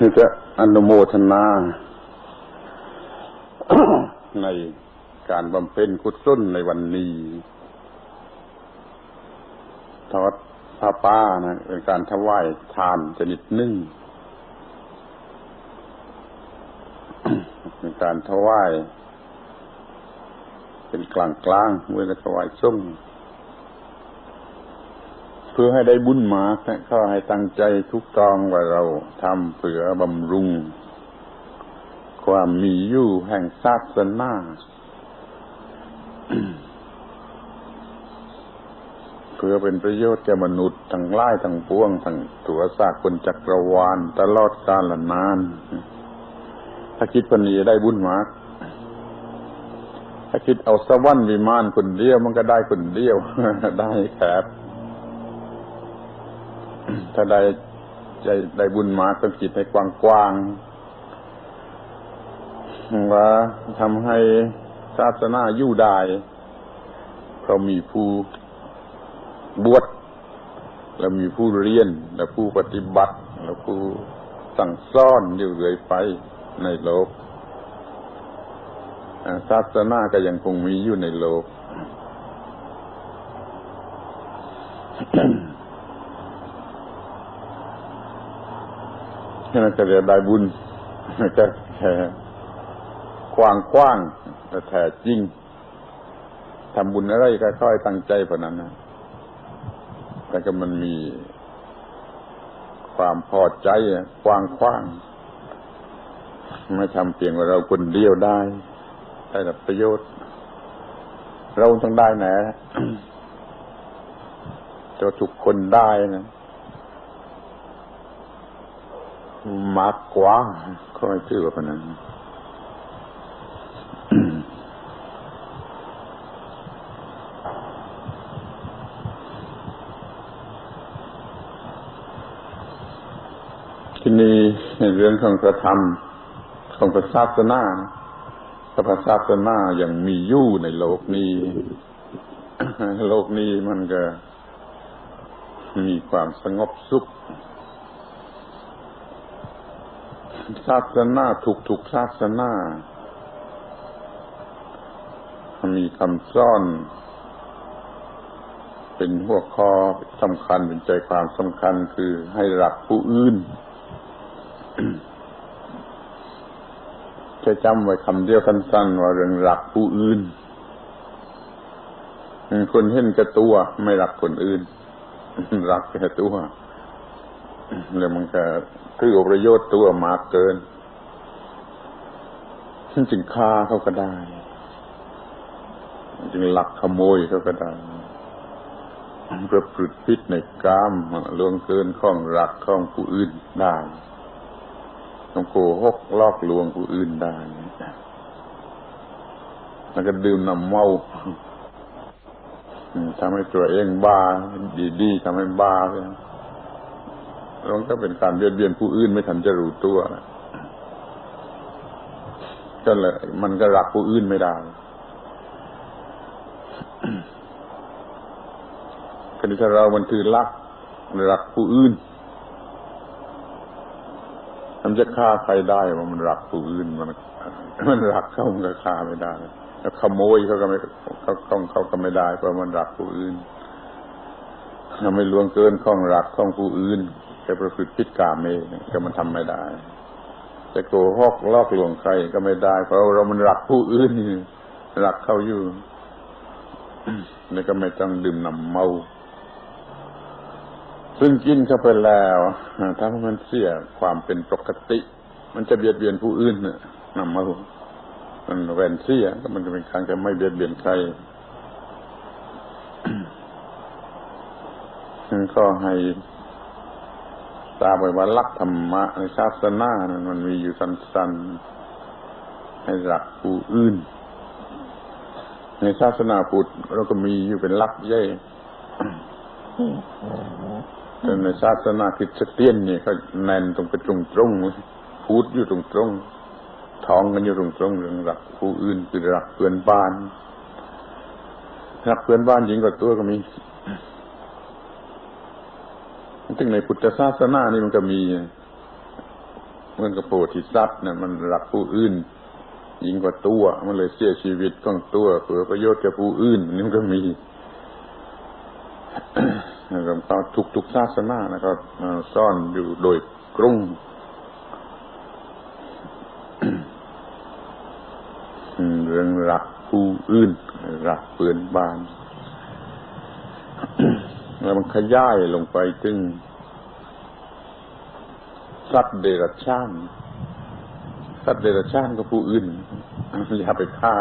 คือจะอนุโมทนา ในการบำเพ็ญกุศลในวันนี้ทอดผ้าป้านะ เป็นการถวายทานชนิดหนึ่งเป็นการถวาย เป็นกลางกลางเมื่อจะถวายส้ม พื่อให้ได้บุญมาก็ให้ตั้งใจทุกตองว่าเราทำเผื่อบำรุง ความมีอยู่แห่งศาสนาเพื่อเป็นประโยชน์แก่มนุษย์ทั้งหลายทั้งปวงทั้งตัวสากคนจักรวาลตลอดกาลนาน ถ้าคิดปณีได้บุญมากถ้าคิดเอาสวรรค์วิมานคนเดียวมันก็ได้คนเดียวได้แคบ ถ้าได้ใจได้บุญมาต้องคิดให้กว้างๆว่าทำให้ศาสนาอยู่ได้เพราะมีผู้บวชแล้วมีผู้เรียน และผู้ปฏิบัติ แล้วผู้สั่งซ่อนอยู่เรื่อยไปในโลกศาสนาก็ยังคงมีอยู่ในโลก นั่นจะเรียกได้บุญจะแค่กว้างกว้างแต่แท้จริงทำบุญอะไรก็ค่อยตั้งใจพอนั้นนะแต่ก็มันมีความพอใจกว้างกว้างไม่ทำเพียงว่าเราคนเดียวได้ได้รับประโยชน์ เราต้องได้แหนจะทุกคนได้นะ มากกว่าก็ไม่ชื่อว่าพนั้นที่นี่ในเรื่องของพระธรรมของพระศาสนาพระศาสนาอย่างมีอยู่ในโลกนี้ โลกนี้มันก็มีความสงบสุข ศาสนาถูกถูกศาสนา มีคำซ่อน เป็นหัวข้อสำคัญเป็นใจความสำคัญคือให้รักผู้อื่นจะจำไว้คำเดียวสั้นๆว่าเรื่องรักผู้อื่นคนเห็นแก่ตัว ไม่รักคนอื่น รักแค่ตัว แล้วมันก็คือประโยชน์ตัวมากเกินจึงฆ่าเขาก็ได้จึงหลักขโมยเขาก็ได้ประพฤติพิษในกามล่วงเกินข้องรักข้องผู้อื่นได้ต้องโกหกลอกลวงผู้อื่นได้แล้วก็ดื่มน้ำเมาทำให้ตัวเองบ้าดีๆทำให้บ้าเลย มันก็เป็นการเบียดเบียนผู้อื่นไม่ทันจะรู้ตัวก็เลยมันก็รักผู้อื่นไม่ได้คดีถ้าเรามันถือรักรักผู้อื่นมันจะฆ่าใครได้ว่ามันรักผู้อื่นมัน มันรักเขามันก็ฆ่าไม่ได้แล้วขโมยเขาก็ไม่เขาเขาเขาก็ไม่ได้เพราะมันรักผู้อื่นทำไม่ล่วงเกินข้องรักข้องผู้อื่น จะประพฤติพิษกามเองก็มันทำไม่ได้จะโกหกลอกลวงใครก็ไม่ได้ เพราะเรามันรักผู้อื่นรักเข้าอยู่นี่ก็ไม่ต้องดื่มน้ำเมา ซึ่งกินเข้าไปแล้วถ้ามันเสียความเป็นปกติ มันจะเบียดเบียนผู้อื่นเนี่ยน้ำเมามันแวนเสียก็มันจะเป็นครั้งจะไม่เบียดเบียนใครก็ให้ ตาไปว่าลักธรรมะในศาสนานั้นมันมีอยู่สั้นๆ ให้รักผู้อื่น ในศาสนาพุทธเราก็มีอยู่เป็นลักใหญ่แต่ในศาสนาคริสเตียนนี่เขาแน่นตรงไปตรงๆพูดอยู่ตรงๆท้องกันอยู่ตรงๆเรื่องรักผู้อื่นคือรักเพื่อนบ้านรักเพื่อนบ้านหญิงกับตัวก็มี ซึ่งในพุทธศาสนานี่มันก็มีเหมือนกับโพธิสัตว์เนี่ยมันรักผู้อื่นยิ่งกว่าตัว มันเลยเสียชีวิตของตัวเพื่อประโยชน์แก่ผู้อื่น นี่มันก็มีนะครับทุกทุกศาสนานะครับซ่อนอยู่โดยกรุงเรื่องรักผู้อื่นรักเปือนบ้าน แล้วมันขยายลงไปถึงสัตว์เดรัจฉานสัตว์เดรัจฉานก็ผู้อื่นอย่าไปฆ่า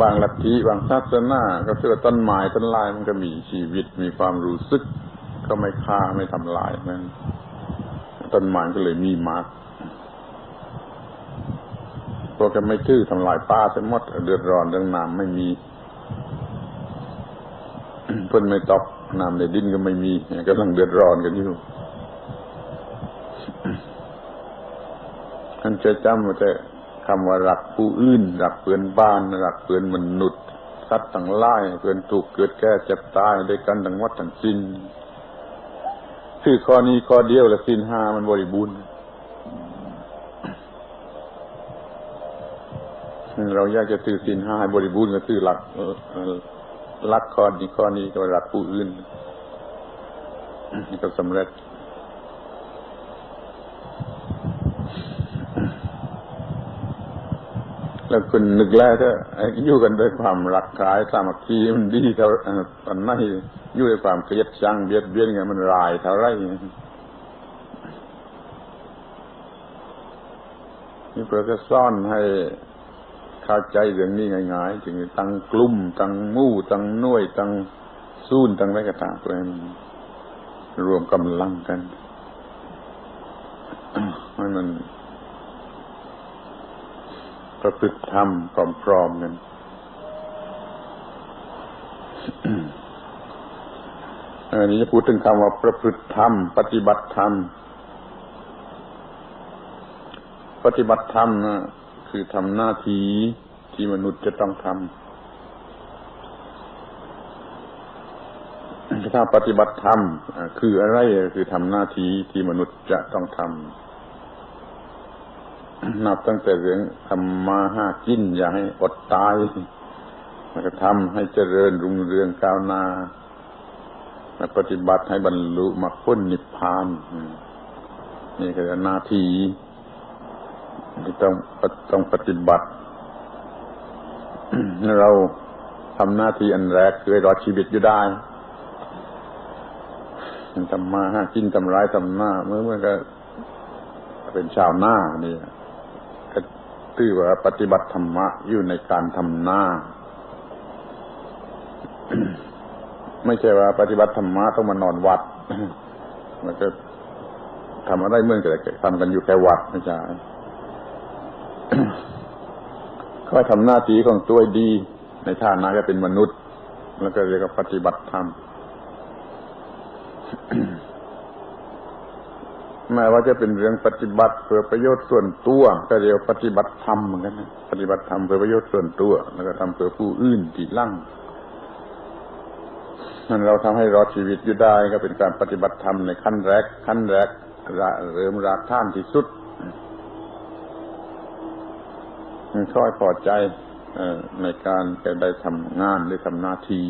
บางลัทธิบางศาสนาก็เชื่อต้นไม้ต้นลายมันก็มีชีวิตมีความรู้สึก ก็ไม่ฆ่าไม่ทำลายนั่นต้นไม้ก็เลยมีมาก พวกกันไม่ชื่อทำลายป้าเสมดเดือดร้อนเรื่องน้ำไม่มีเพิ่นไม่ตกน้ำในดินก็ไม่มีกำลังเดือดร้อนกันอยู่ท่านจะจำว่าจะคำว่ารักผู้อื่น รักเพื่อนบ้าน รักเพื่อนมนุษย์สัตว์ทั้งหลายเพื่อนถูกเกิดแก่เจ็บตายด้วยกันทั้งวัดทั้งสิ้นคือข้อนี้ข้อเดียวและสิ้นห้ามันบริบูรณ์ เราอยากจะถือสินห้าบริบูรณ์ก็ถือหลักรักข้อนี้ข้อนี้ก็รักผู้อื่นก็สำเร็จแล้วคุณนึกแล้วก็อยู่กันด้วยความรักกายสามัคคีมันดีเท่าตอนนั้นอยู่ด้วยความเกลียดชังเบียดเบียนไงมันรายเท่าไรนี่เพื่อจะซ่อนให้ เข้าใจเรื่องนี้ง่ายๆจึงตั้งกลุ่มตั้งมู่ตั้งน่วยตั้งซูนตั้งไรก็ตามตัวมันรวมกำลังกันให้มันประพฤติธรรมพร้อมๆกันอันนี้จะพูดถึงคำว่าประพฤติธรรม ปฏิบัติธรรม ปฏิบัติธรรมนะ คือทำหน้าที่ที่มนุษย์จะต้องทำถ้าปฏิบัติธรรมคืออะไรคือทำหน้าที่ที่มนุษย์จะต้องทำนับตั้งแต่เรื่องทำมาห้ากินอย่าให้อดตายแล้วก็ทำให้เจริญรุ่งเรืองก้าวหน้าปฏิบัติให้บรรลุมรรคผลนิพพานนี่คือหน้าที่ ต้องต้องปฏิบัติเราทำหน้าที่อันแรกคือรอดชีวิตอยู่ได้ทำมาหากินทำร้ายทำหน้า เมื่อเมื่อก็ เป็นชาวหน้านี่ก็ตื้อว่าปฏิบัติธรรมะอยู่ในการทำหน้า ไม่ใช่ว่า ปฏิบัติธรรมะต้องมานอนวัด มันก็ทำอะไรเมื่อแต่ทำกันอยู่แค่วัดไม่ใช่ ก็ทำหน้าที่ของตัวดี ในฐานะก็เป็นมนุษย์ แล้วก็เรียกว่าปฏิบัติธรรมแม้ว่าจะเป็นเรื่องปฏิบัติเพื่อประโยชน์ส่วนตัว ก็เรียกปฏิบัติธรรมเหมือนกันนะปฏิบัติธรรมเพื่อประโยชน์ส่วนตัว แล้วก็ทำเพื่อผู้อื่นที่ลั่งนั่นเราทำให้รอดชีวิตอยู่ได้ก็เป็นการปฏิบัติธรรมในขั้นแรก ขั้นแรกเริ่มรากท่านที่สุด ค่อยพอใจในการจะได้ทำงานหรือทำหน้าที่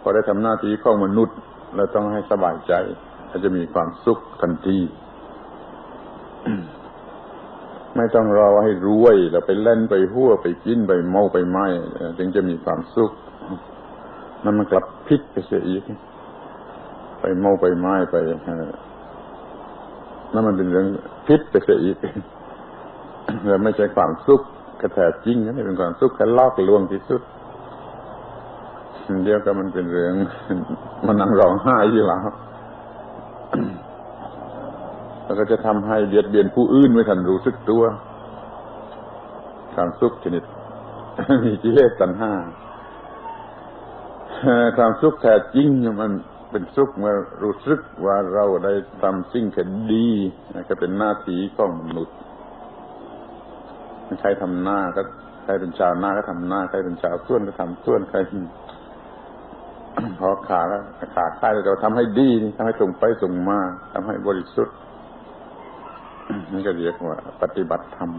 พอได้ทำหน้าที่ของมนุษย์เราต้องให้สบายใจจะมีความสุขทันทีไม่ต้องรอให้รวยแล้วไปเล่นไปหัวไปกินไปเมาไปไหมถึงจะมีความสุขนั่นมันกลับพิษไปเสียอีก ไปเมาไปไม้ไปนั่นมันเป็นเรื่องพิษไปเสียอีก เราไม่ใช่ความสุขกระแทกจริงนะเป็นความสุขแค่ลอกลวงที่สุดเดียวก็มันเป็นเรื่องมันนั่งร้องไห้อยู่แล้วแล้วก็จะทำให้เบียดเบียนผู้อื่นไม่ทันรู้สึกตัวความสุขชนิด มีกิเลสตัณหาความสุขแท้จริงมันเป็นสุขเมื่อรู้สึกว่าเราได้ทำสิ่งแค่ดีก็เป็นหน้าที่ของมนุษย์ ใครทำหน้าก็ใครเป็นชาวหน้าก็ทำหน้าใครเป็นชาวส่วนก็ทำส่วนใครพอขาแล้วขาดได้เราทำให้ดีทำให้ตรงไปตรงมาทำให้บริสุทธิ์นี่ก็เรียกว่า ปฏิบัติธรรม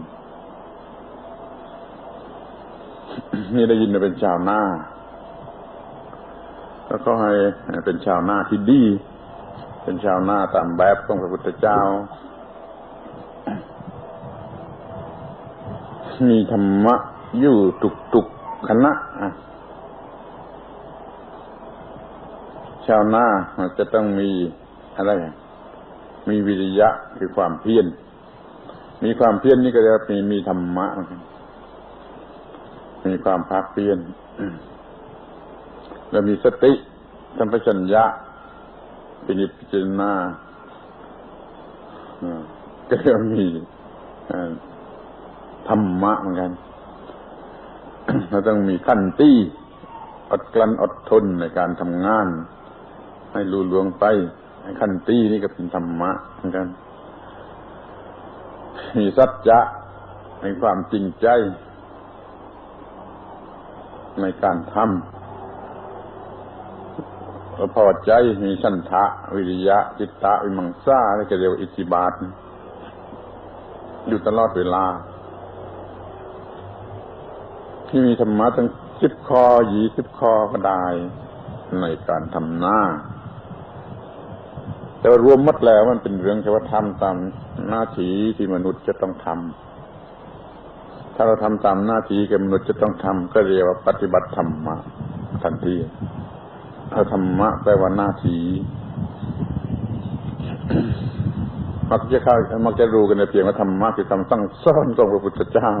นี่ได้ยินเป็นชาวหนาแล้วก็ให้เป็นชาวหน้าที่ดี เป็นชาวหน้าตามแบบของพระพุทธเจ้า มีธรรมะอยู่ตุกๆคณะชาวนาจะต้องมีอะไร มีวิริยะคือความเพียร มีความเพียรนี่ก็จะมีมีธรรมะ มีความภาคเพียร แล้วมีสติสัมปชัญญะปินิพิจารณาก็จะมี ธรรมะเหมือนกันเราต้องมีขั้นตี้อดกลั้นอดทนในการทำงาน ให้รู้ลวงไปขั้นตี้นี่ก็เป็นธรรมะเหมือนกัน มีสัจจะในความจริงใจ ในการทำพอใจมีชันทะ วิริยะ จิตตะวิมังสาเรียกเรียกอิทธิบาทอยู่ตลอดเวลา ที่มีธรรมะทั้งสิบคอหยีสิบคอก็ได้ในการทำหน้า แต่รวมมัดแล้วมันเป็นเรื่องเฉพาะทำตามหน้าที่ที่มนุษย์จะต้องทำถ้าเราทำตามหน้าที่ที่มนุษย์จะต้องทำก็เรียกว่าปฏิบัติธรรมะทันทีถ้าธรรมะแปลว่าหน้าที่มักจะเข้ามักจะรู้กันในเพียงว่าธรรมะคือคำสั่งสอนของพระพุทธเจ้า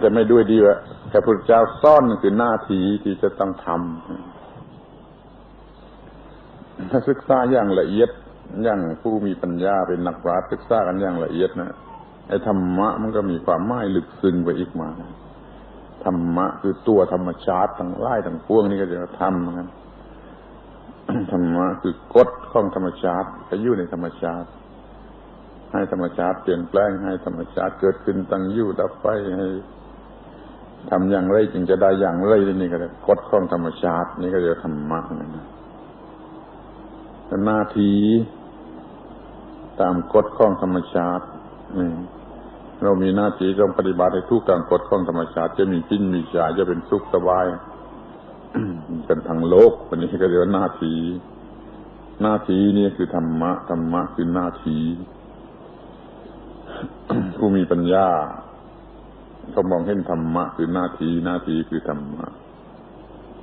แต่ไม่ด้วยดีว่าแต่พระพุทธเจ้าซ่อนคือหน้าที่ที่จะต้องทำถ้าศึกษาอย่างละเอียดอย่างผู้มีปัญญาเป็นนักปราชญ์ศึกษากันอย่างละเอียดนะไอ้ธรรมะมันก็มีความหมายลึกซึ้งไปอีกมาธรรมะคือตัวธรรมชาติทั้งไล่ทั้งพวงนี่ก็จะทำนะครับธรรมะคือกฎของธรรมชาติก็อยู่ในธรรมชาติ ให้ธรรมชาติเปลี่ยนแปลงให้ธรรมชาติเกิดขึ้นตั้งอยู่ดับไปให้ทำอย่างไรจึงจะได้อย่างไรนี่ก็เลยกฎของธรรมชาติ นี่ก็จะธรรมะนะหน้าที่ตามกฎของธรรมชาตินี่เรามีหน้าที่ต้องปฏิบัติให้ทุกการกฎของธรรมชาติ จะมีกินมีชาจะเป็นสุขสบายกันทางโลกวันนี้ก็เรียกว่าหน้าที่หน้าที่นี่คือธรรมะธรรมะคือหน้าที่ ผู้มีปัญญาเขามองเห็นธรรมะคือหน้าที่หน้าที่คือธรรมะ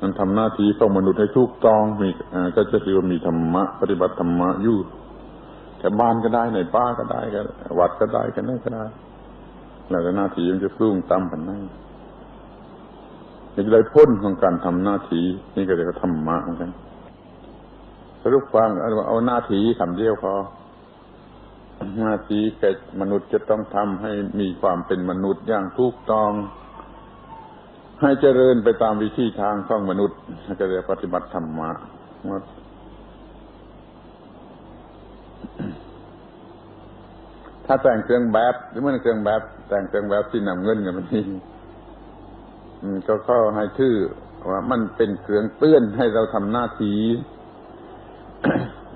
มันทำหน้าที่ของมนุษย์ให้ถูกต้องมีก็จะเรียกว่ามีธรรมะ ปฏิบัติธรรมะอยู่แค่บ้านก็ได้ในป้าก็ได้ก็วัดก็ได้กันนั่นก็ได้แล้วแต่หน้าที่มันจะสูงต่ำกันนั่นจะได้พ้นของการทำหน้าที่นี่ก็เรียกว่าธรรมะเหมือนกันสรุปฟังเอาหน้าที่คำเดียวพอ หน้าที่แก่มนุษย์จะต้องทำให้มีความเป็นมนุษย์อย่างถูกต้อง ให้เจริญไปตามวิธีทางของมนุษย์ก็เรียกปฏิบัติธรรมะถ้าแต่งเครื่องแบบหรือเมื่อเครื่องแบบ แต่งเครื่องแบบที่นำเงินกันมันนี่ก็เข้าให้ชื่อว่ามันเป็นเครื่องเตือนให้เราทำหน้าที่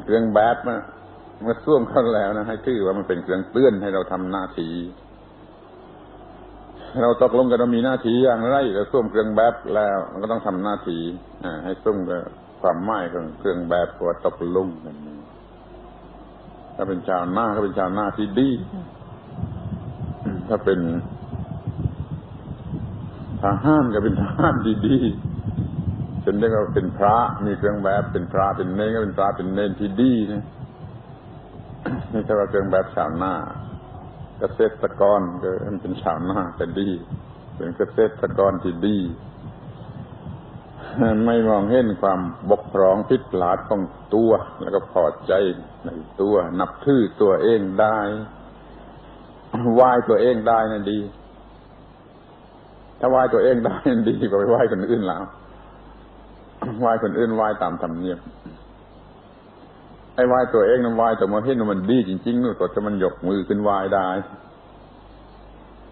เครื่องแบบมัน เมื่อส่วมเข้าแล้วนะให้ชื่อว่ามันเป็นเครื่องเตือนให้เราทำหน้าที่เราตกลงกันเรามีหน้าที่อย่างไรเราส่วมเครื่องแบบแล้วมันก็ต้องทำหน้าที่ให้ส่งกับความหมายของเครื่องแบบว่าตกลงกันถ้าเป็นชาวหน้าก็เป็นชาวหน้าที่ดี ถ้าเป็นทหารก็เป็นทหารดีๆจนเรียกว่าเป็นพระมีเครื่องแบบเป็นพระเป็นเนนก็เป็นพระเป็นเนนที่ดีนะ นี่ถ้าว่าเครื่องแบบชาวนาเกษตรกรก็เป็นชาวนาแต่ดี เป็นเกษตรกรที่ดี ไม่มองเห็นความบกพร่องผิดพลาดของตัว แล้วก็พอใจในตัว นับถือตัวเองได้ไหว้ตัวเองได้นั่นดี ถ้าไหว้ตัวเองได้นั่นดีกว่าไปไหว้คนอื่นแล้วไหว้คนอื่นไหว้ตามธรรมเนียม ไอ้ไหวตัวเองนั้นไหว้แต่มาเห็นมันดีจริงๆนู่นก็จะมันยกมือขึ้นไหวได้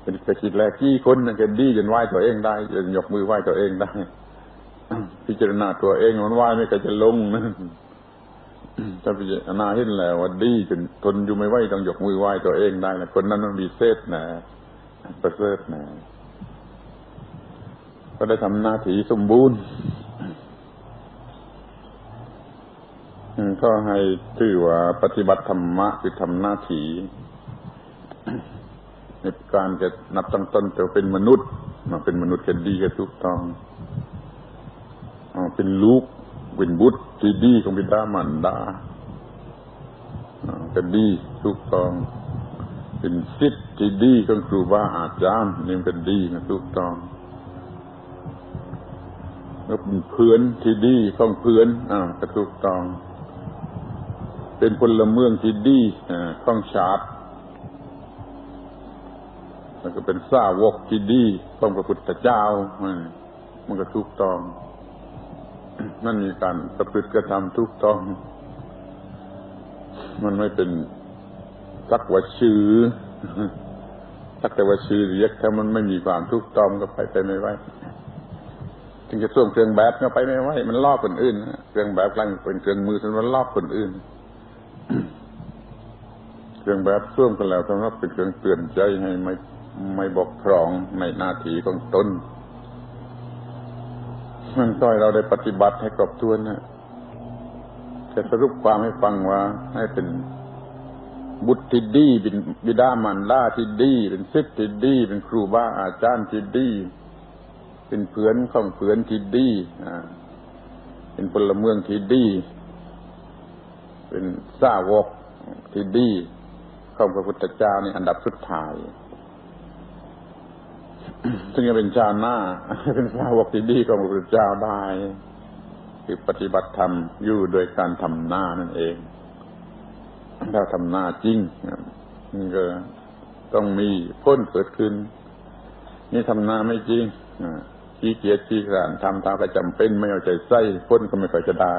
เป็นไปคิดแรกกี่คนนั่นก็ดีจนไหวตัวเองได้จนยกมือไหวตัวเองได้ พิจารณาตัวเองมันไหวไม่เคยจะลงนะถ้าพิจารณาเห็นแล้วว่าดีจนทนอยู่ไม่ไหวต้องยกมือไหว้ตัวเองได้นะคนนั้นมันมีเศษนะประเสริฐนะก็ได้ทำหน้าที่สมบูรณ์อืม ก็ให้ถือว่าปฏิบัติธรรมะคือทำหน้าที่ในการจะนับตั้งต้นจะเป็นมนุษย์มาเป็นมนุษย์กันดีกันถูกต้องเป็นลูกเป็นบุตรที่ดีของบิดามารดาก็ดีถูกต้อง เป็นสิทธิ์ที่ดีของครูบาอาจารย์นี่มันดีนะถูกต้องแล้วเป็นเพื่อนที่ดีของเพื่อนอ่าก็ถูกต้อง เป็นพลเมืองที่ดีอ่าของชาติแล้วก็เป็นสาวกที่ดีของพระพุทธเจ้า มันก็ถูกต้องนั่นมีการประพฤติกระทำถูกต้อง มันไม่เป็นสักว่าชื่อสักแต่ว่าชื่อเรียกถ้ามันไม่มีความถูกต้องก็ไปไปไม่ไหวถึงจะส่วมเครื่องแบบก็ไปไม่ไหวมันลอกคนอื่น เครื่องแบบกลางเป็นเครื่องมือมันลอกคนอื่น รื่องแบบส่มกันแล้วสำหรับเป็นเครื่องเตือนใจให้ไม่ไม่บกพร่องในหน้าที่ของตนมันต้อยเราได้ปฏิบัติให้ครบถ้วนนะจะสรุปความให้ฟังว่า ให้เป็นบุตรที่ดีเป็นบิดามารดาที่ดี เป็นศิษย์ที่ดี เป็นครูบาอาจารย์ที่ดี เป็นเพื่อนของเพื่อนที่ดีอ่าเป็นพลเมืองที่ดี เป็นสาวกที่ดี ของพระพุทธเจ้านี่อันดับสุดท้ายถึงจะเป็นชาติหน้า เป็นสาวกที่ดีของพระพุทธเจ้าได้ คือปฏิบัติธรรมอยู่โดยการทำหน้านั่นเอง ถ้าทำหน้าจริงนี่ก็ต้องมีพ้นเกิดขึ้น นี่ทำหน้าไม่จริงขี้เกียจขี้ขลานทำตามก็จำเป็นไม่เอาใจใส่พ้นก็ไม่ค่อยจะได้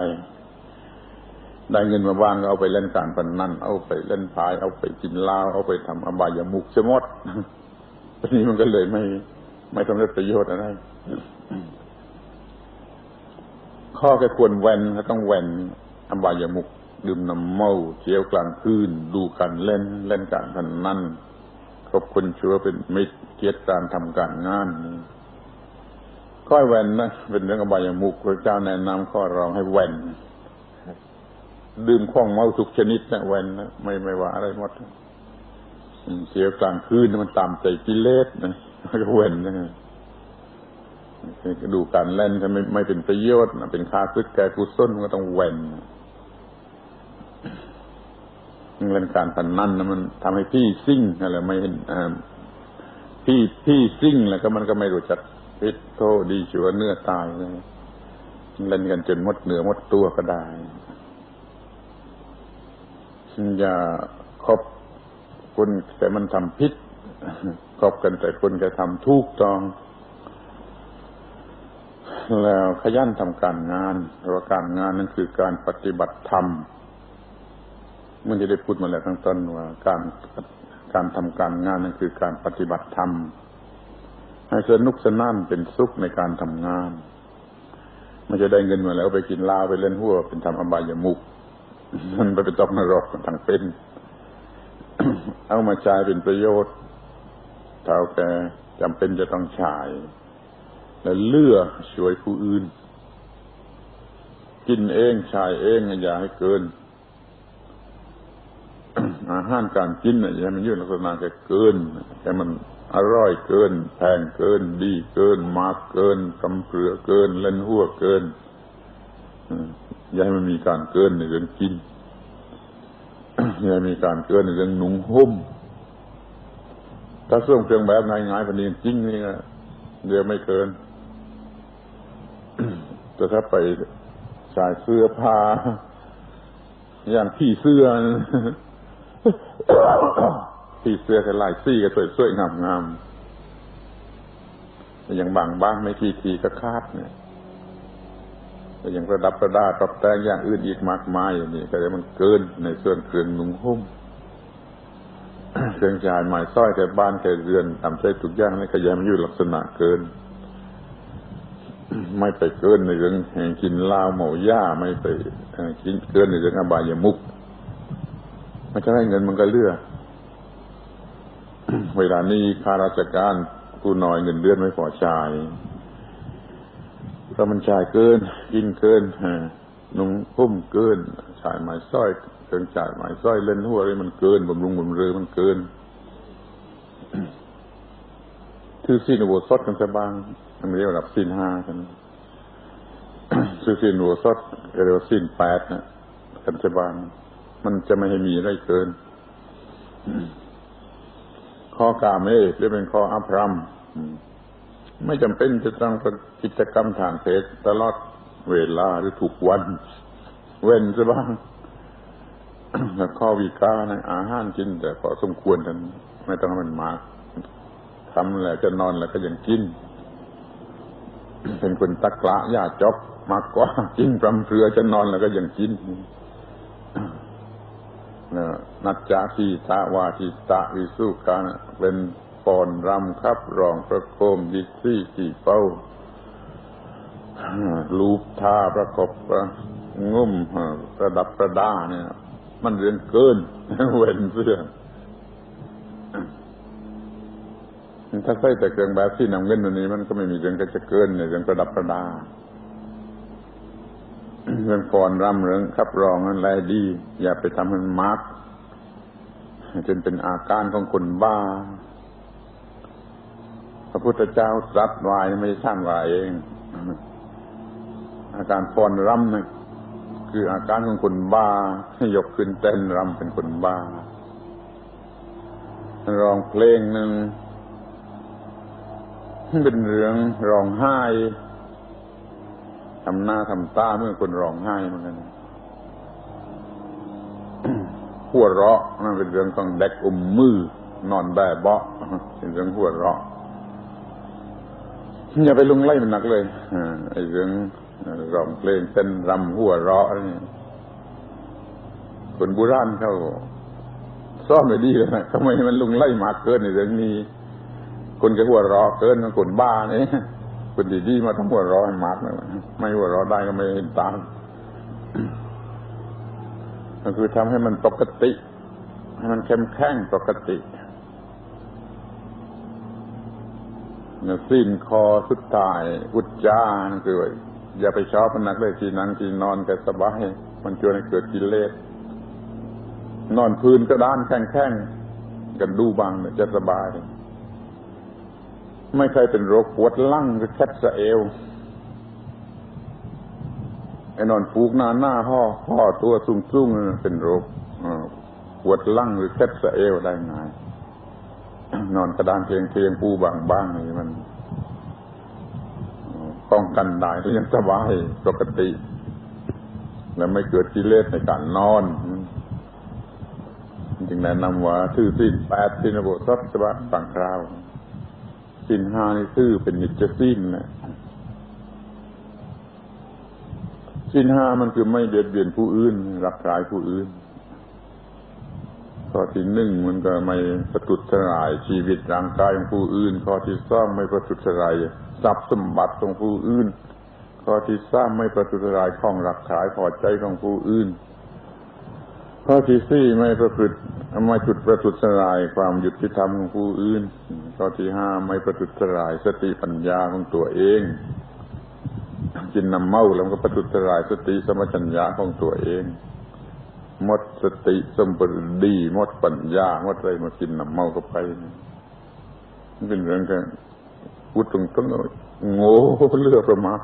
ได้เงินมาบ้างก็เอาไปเล่นการพนนันเอาไปเล่นพาย เอาไปกินเหล้าเอาไปทำอบายามุกชะมดทีนี้มันก็เลยไม่ ไม่สำเร็จประโยชน์อะไรข้อแค่ควรแวนก็ต้องแวนอบายามุกดื่มน้ำเมาเที่ยวกลางคืน ดูกันเล่นเล่นการพนนันคบคนชั่วเป็นมิตรเกียรติการทำการงานนี่ข้อแวนนะเป็นเรื่องอบายามุกพระเจ้าแนะนำข้อรองให้แวน ดื่มข้องเมาทุกชนิดนะแวนนะไม่ไม่ว่าอะไรหมดเสียกลางคืนมันตามใจกิเลสนะก็แวนนะดูการเล่นถ้าไม่ไม่เป็นประโยชน์เป็นค่าซึกแก่กุศลมันก็ต้องแวนเล่นการพนนันนะมันทำให้พี่ซิ่งอะไรไม่เห็นพี่พี่ซิ่งแล้วก็มันก็ไม่รู้จักพิษโทษดีชั่วเนื้อตายเลยเล่นกันจนหมดเหนือหมดตัวก็ได้ อย่าคบคนแต่มันทำพิษคบกันแต่คนแกทำทุกต้อง แล้วขยันทำการงานเพราะการงานนั้นคือการปฏิบัติธรรมมันจะได้พูดมาแล้วทั้งต้นว่าการการทำการงานนั่นคือการปฏิบัติธรรมให้สนุกสนานเป็นสุขในการทำงาน ไมันจะได้เงินมาแล้วไปกินเหล้าไปเล่นหัวเป็นทำอบายามุก มันไปเป็นตกนรกทั้งเป็น เอามาใช้เป็นประโยชน์ เท่าแกจำเป็นจะต้องใช้และเลือกช่วยผู้อื่น กินเองใช้เองอย่าให้เกิน อาหารการกินนี่อย่ามันยืดลักษณะแค่เกินแต่มันอร่อยเกิน แพงเกิน ดีเกิน มากเกินกำเกลือเกิน เล่นหัวเกิน อย่าให้มันมีการเกินในเรื่องกินอย่ามีการเกินในเรื่องหนุ่งห่มถ้าเสื่อมเครื่องแบบง่ายๆพันนี้จริงนี่นะเดี๋ยวไม่เกิน แต่ถ้าไปใส่เสื้อผ้าอย่างพี่เสื้อพี่เสื้อแค่ลายซี่ก็สวยๆงามๆแต่อย่างบางบ้านไม่ทีทีก็คาดเนี่ย แต่อย่างประดับประดาตกแต่งอย่างอื่นอีกมากมายอย่างนี้ก็เลยมันเกินในส่วนเครื่องนุ่งห่มเครื่องจ่ายหมายสร้อยแค่บ้านแค่เรือนทำใช้ทุกอย่างนี่ก็ยังอยู่ลักษณะเกิน ไม่ไปเกินในเรื่องแห่งกินเหล้าเมาหญ้าไม่ไปกินเกินในเรื่องอบายมุกมันจะให้เงินมันก็เลือกเวลานี้ข้าราชการผู้น้อยเงินเดือนไม่พอจ่า ยเพรามันจ่ายเกินกินเกินนุ่งพุ่มเกินจ่ายไม้สร้อยเครื่องจ่ายไม้สร้อยเล่นหัวอะไรมันเกินบำรุงบำเรือมันเกินถือสิ้นอุโบสถกันสบางมันเรียกว่าสิ้นห้ากันซื้อสิ้นอุโบสถเรียกว่าสิ้นแปดนะกันสบางมันจะไม่ให้มีอะไรเกินข้อกาเมหรือเป็นข้ออัพรัม ไม่จำเป็นจะต้องกิจกรรมทางเพศตลอดเวลาหรือถูกวัน เว้นซะบ้างข้อวิกาในอาหารกิน แต่พอสมควรกันไม่ต้องให้มันมากทำแล้วจะนอนแล้วก็ยังกิน เป็นคนตะกละยาจบมากกว่ากินปรำเพลือจะนอนแล้วก็ยังกินนัจจาทีตาวาทิตะวิสุกานเป็น ปอนรำครับรองประโคมดิซี่ขี่เป้าลูปท่าประกบพระงุ่มประดับประดาเนี่ย มันเรียนเกิน เว้นเสื้อถ้าใส่แต่เครื่องแบบที่นำเงินตัวนี้ มันก็ไม่มีเรื่องก็จะเกินในเรื่องประดับประดาเรื่องก่อนรำเรื่องขับรองนั่นแหละดี อย่าไปทำมันมาร์กจนเป็นอาการของคนบ้า พระพุทธเจ้าตรัสวายไม่ใช่ท่านวายเอง อาการฟอนรำนั่นคืออาการของคนบ้าให้ยกขึ้นเต้นรำเป็นคนบ้าร้องเพลงหนึ่งเป็นเรื่องร้องไห้ทำหน้าทำตาเมื่อคนร้องไห้เหมือนกันหัวเราะนั่นเป็นเรื่องของเด็กอมมือนอนแบบเบาะเป็นเรื่องหัวเราะ อย่าไปลุงไล่มันหนักเลยอไอ้เรื่องร้องเพลงเต้นรำหัวเราะนี่คนบุราณเขาซ่อมไม่ดีเลยนะทำไมมันลุงไล่มากเกินในเรื่องนี้ คนจะหัวเราะเกินคนบ้าเนี่ยคนดีๆมาทั้งหัวเราะให้มากเลยไม่หัวเราะได้ก็ไม่เห็นตามก็คือทำให้มันปกติ ให้มันเข้มแข็งปกติเนี่ย สิ้นคอสุดท้ายอุจจาคืออย่าไปชอบมันนักเลยที่นั่งที่นอนก็สบายมันชวนให้เกิดกิเลสนอนพื้นก็ด้านแข็งๆกันดูบางเนี่ยจะสบาย ไม่เคยเป็นโรคปวดลั่งหรือแคทสเอลไอ้นอนฟูกหน้าหน้าห่อห่อตัวซุ่งๆเป็นโรคปวดลั่งหรือแคบสเอวได้ง่าย นอนกระดานเพียงเพียงปูบางบ้างนี่มันป้องกันได้ก็ยังสบายปกติ แล้วไม่เกิดกิเลสในการนอนจึงแนะนำว่าชื่อสิ้นแปดสิ้นโบสัตสะบางคราว สิ้นห้านี่ชื่อเป็นนิจสิ้นนะสิ้นห้ามันคือไม่เบียดเบียนผู้อื่นรักษายผู้อื่น ข้อที่หนึ่งมันก็ไม่ประทุษร้าย ชีวิตร่างกายของผู้อื่น ข้อที่สองไม่ประทุษร้ายทรัพย์สมบัติของผู้อื่น ข้อที่สามไม่ประทุษร้ายของรักขายพอใจของผู้อื่น ข้อที่สี่ไม่ประพฤติไม่จุดประทุษร้ายความยุติธรรมของผู้อื่น ข้อที่ห้าไม่ประทุษร้ายสติปัญญาของตัวเองกินน้ำเมาแล้วก็ประทุษร้ายสติสมัชัญญาของตัวเอง หมดสติสมบูรณ์ดีหมดปัญญาหมดอะไรมากินน้ำเมาเข้าไปนี่เป็นเรื่องแค่พูดตรงๆโง่เลือกประมาท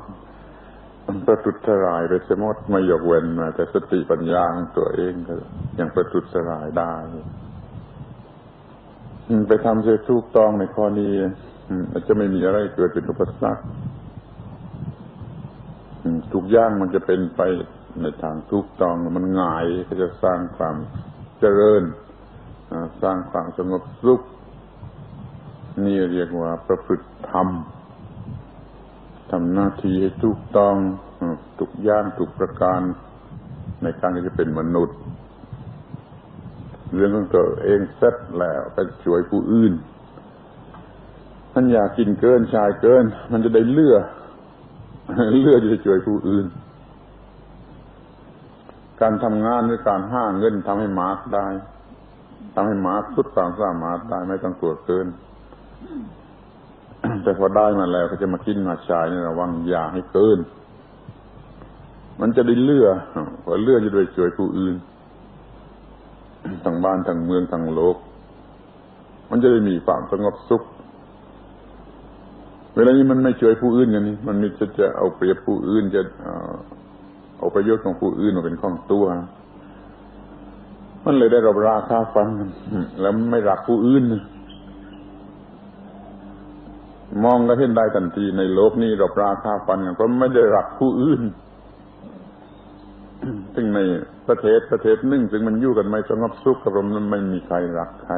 ประทุษร้ายไปเสียหมดไม่ยกเว้นมาแต่สติปัญญาของตัวเองก็ยังประทุษร้ายได้ไปทำเสียถูกต้องในข้อนี้อาจจะไม่มีอะไรเกิดเป็นอุปสรรคทุกอย่างมันจะเป็นไป ในทางทุกต้องมันง่ายก็จะสร้างความเจริญสร้างความสงบสุข นี่เรียกว่าประพฤติธรรมทำหน้าที่ให้ถูกต้องทุกอย่างทุกประการ ในการที่จะเป็นมนุษย์ เรื่องของตัวเองเสร็จแล้วไปช่วยผู้อื่นท่านอยากกินเกินชายเกิน มันจะได้เลือเลือจะช่วยผู้อื่น การทำงานหรือการห้าเงินทำให้มาร์กได้ทำให้มาร์กสุดความสามารถได้ไม่ต้องตัวเกิน แต่พอได้มาแล้วก็จะมากินมาใช้นี่ระวังอย่าให้เกิน มันจะได้เลือพอเลือจะโดยช่วยผู้อื่นทั้งบ้านทั้งเมืองทั้งโลก มันจะได้มีความสงบสุข เวลานี้มันไม่ช่วยผู้อื่นกันนี่มันมีจะจะเอาเปรียบผู้อื่นจะ เอาประโยชน์ของผู้อื่นมาเป็นข้องตัว มันเลยได้รับราคาฟัน แล้วไม่รักผู้อื่น มองก็เห็นได้ทันทีในโลกนี้รับราคาฟันกันเพราะไม่ได้รักผู้อื่นซึ่งในประเทศประเทศหนึ่งซึ่งมันอยู่กันไม่สงบสุขกับมันไม่มีใครรักใคร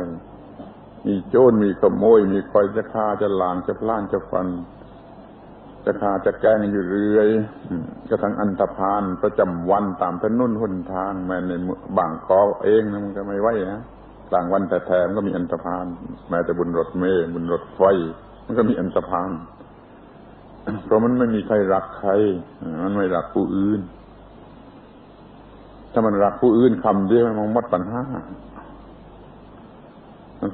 มีโจรมีขโมย มีคอยจะฆ่าจะลางจะพล่านจะฟัน จะฆ่าจะแกล้งอยู่เรื่อยกระทั่งอันธพาลประจำวันตามถนนหนทางแม้ในบางกอเองนะมันก็ไม่ไหวนะกลางวันแต่แถมก็มีอันธพาลแม้แต่บนรถเมล์บนรถไฟ มันก็มีอันธพาลเพราะมันไม่มีใครรักใคร มันไม่รักผู้อื่น ถ้ามันรักผู้อื่นคำเดียวมันหมดปัญหา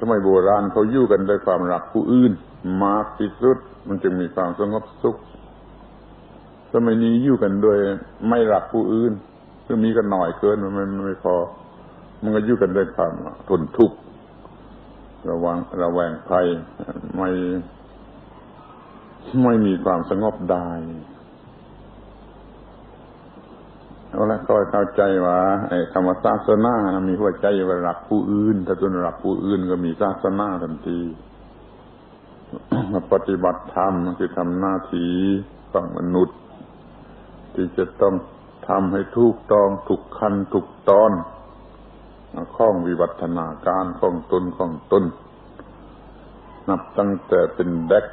สมัยโบราณเขาอยู่กันด้วยความรักผู้อื่น มากที่สุด มันจึงมีความสงบสุข สมัยนี้อยู่กันโดยไม่รักผู้อื่นหรือมีกันหน่อยเกินมันไม่ไม่พอ มันก็อยู่กันด้วยความทนทุกข์ระวังระแวงภัยไม่ไม่มีความสงบได้เอาละก็เข้าใจว่าไอ้คำว่าศาสนามีหัวใจว่ารักผู้อื่น ถ้าตนรักผู้อื่นก็มีศาสนาทันที ปฏิบัติธรรมคือทำหน้าที่ของมนุษย์ ที่จะต้องทำให้ถูกต้องถูกคันถูกตอนข้องวิวัฒนาการของตนของตนนับตั้งแต่เป็นเด็ก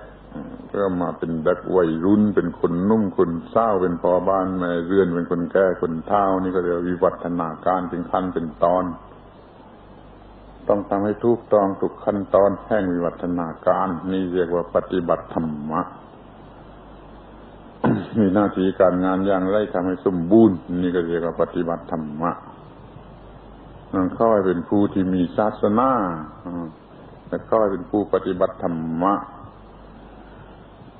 ก็มาเป็นเด็กวัยรุ่น เป็นคนนุ่มคนเศร้าเป็นพอบ้านแม่เรือนเป็นคนแก่คนเฒ่านี่ก็เรียกวิวัฒนาการเป็นขั้นเป็นตอน ต้องทำให้ถูกต้องถูกขั้นตอนแห่งวิวัฒนาการ นี่เรียกว่าปฏิบัติธรรมะ มีหน้าที่การงานอย่างไรทำให้สมบูรณ์ นี่ก็เรียกว่าปฏิบัติธรรมะนั่นเข้าไปเป็นผู้ที่มีศาสนาแต่เข้าไปเป็นผู้ปฏิบัติธรรมะ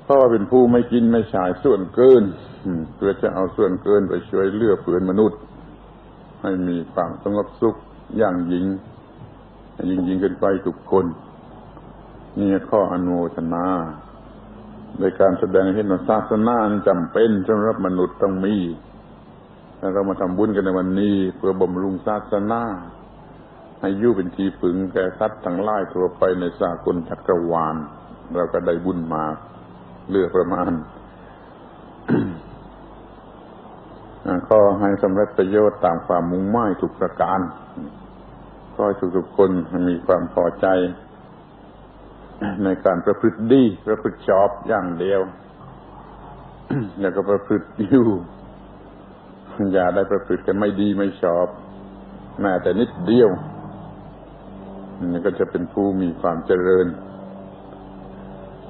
เพราะว่าเป็นผู้ไม่กินไม่ฉายส่วนเกินเพื่อจะเอาส่วนเกินไปช่วยเลือกเผื่อนมนุษย์ ให้มีความสงบสุขอย่างยิ่ง ยิ่งยิ่งขึ้นไปทุกคน นี่ข้ออนุโมทนาในการแสดงให้เห็นว่าศาสนาจำเป็นสำหรับมนุษย์ต้องมีแล้วเรามาทำบุญกันในวันนี้ เพื่อบำรุงศาสนาให้ยู่เป็นทีปึงแก่สัตว์ทั้งหลายทั่วไปในสากลจักรวาล เราก็ได้บุญมาเลือกประมาณก็ให้สำเร็จประโยชน์ตามความมุ่งหมายทุกประการ ก็ให้ทุกๆคนมีความพอใจในการประพฤติดีประพฤติชอบอย่างเดียว แล้วก็ประพฤติอยู่อย่าได้ประพฤติกันไม่ดีไม่ชอบ แม้แต่นิดเดียวนี่ก็จะเป็นผู้มีความเจริญ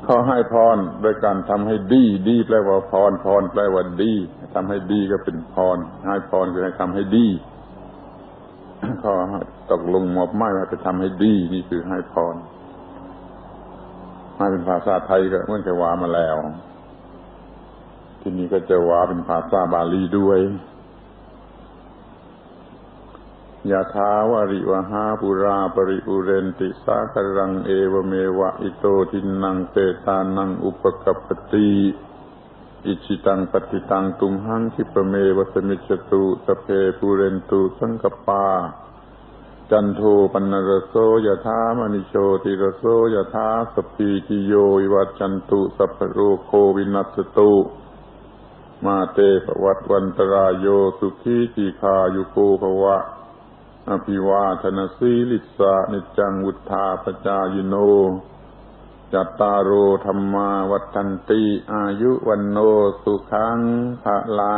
เขาให้พรโดยการทำให้ดี ดีแปลว่าพรพรแปลว่าดีทำให้ดีก็เป็นพรให้พรคือให้ทำให้ดี ขาตกลงมอบหมายว่าจะทำให้ดี นี่คือให้พรให้เป็นภาษาไทยก็เมื่อจะว่ามาแล้ว ที่นี้ก็จะว่าเป็นภาษาบาลีด้วยยะถาวาริวหาปุราปริปุเรนติสาครังเอวเมวะอิโตทินังเตตานังอุปกปติ อิชิตังปฏิตังตุมหังคิปเมวสมิจตุสเพปุเรนตุสังกปา จันโทปนรโสยถามณิโชติรโสยถาสปีติโยวิวัจจันตุสัพโรโควินัสตุ มาเตปวัตวันตรายโยสุขีจีคายุโกภวะ อภิวาทนาสีลิสานิจังวุธาปจายโน จัตตารโอธรรมาวัตันติ อายุวันโนสุขังภะลา